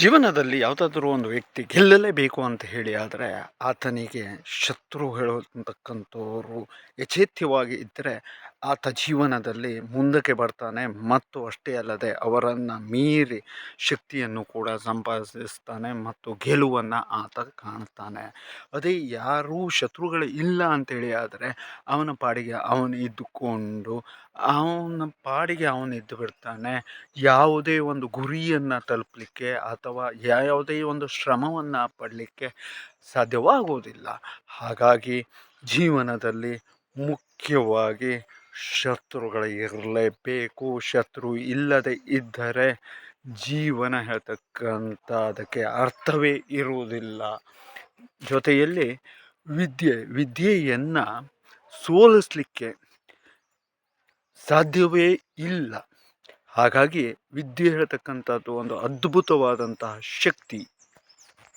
ಜೀವನದಲ್ಲಿ ಯಾವುದಾದ್ರೂ ಒಂದು ವ್ಯಕ್ತಿ ಗೆಲ್ಲಲೇಬೇಕು ಅಂತ ಹೇಳಿ ಆದರೆ ಆತನಿಗೆ ಶತ್ರು ಹೇಳತಕ್ಕಂಥವ್ರು ಯಥೇಚ್ಛವಾಗಿ ಇದ್ದರೆ ಆತ ಜೀವನದಲ್ಲಿ ಮುಂದಕ್ಕೆ ಬರ್ತಾನೆ ಮತ್ತು ಅಷ್ಟೇ ಅಲ್ಲದೆ ಅವರನ್ನು ಮೀರಿ ಶಕ್ತಿಯನ್ನು ಕೂಡ ಸಂಪಾದಿಸ್ತಾನೆ ಮತ್ತು ಗೆಲುವನ್ನು ಆತ ಕಾಣ್ತಾನೆ. ಅದೇ ಯಾರೂ ಶತ್ರುಗಳು ಇಲ್ಲ ಅಂತೇಳಿ ಆದರೆ ಅವನ ಪಾಡಿಗೆ ಅವನು ಇದ್ದುಕೊಂಡು ಅವನ ಪಾಡಿಗೆ ಅವನು ಇದ್ದು ಬಿಡ್ತಾನೆ. ಯಾವುದೇ ಒಂದು ಗುರಿಯನ್ನು ತಲುಪಲಿಕ್ಕೆ ಅಥವಾ ಯಾವುದೇ ಒಂದು ಶ್ರಮವನ್ನು ಪಡಲಿಕ್ಕೆ ಸಾಧ್ಯವಾಗುವುದಿಲ್ಲ ಹಾಗಾಗಿ ಜೀವನದಲ್ಲಿ ಮುಖ್ಯವಾಗಿ ಶತ್ರುಗಳು ಇರಲೇಬೇಕು. ಶತ್ರು ಇಲ್ಲದೆ ಇದ್ದರೆ ಜೀವನ ಹೇಳ್ತಕ್ಕಂಥ ಅದಕ್ಕೆ ಅರ್ಥವೇ ಇರುವುದಿಲ್ಲ. ಜೊತೆಯಲ್ಲಿ ವಿದ್ಯೆ, ವಿದ್ಯೆಯನ್ನು ಸೋಲಿಸಲಿಕ್ಕೆ ಸಾಧ್ಯವೇ ಇಲ್ಲ. ಹಾಗಾಗಿ ವಿದ್ಯೆ ಹೇಳ್ತಕ್ಕಂಥದ್ದು ಒಂದು ಅದ್ಭುತವಾದಂತಹ ಶಕ್ತಿ.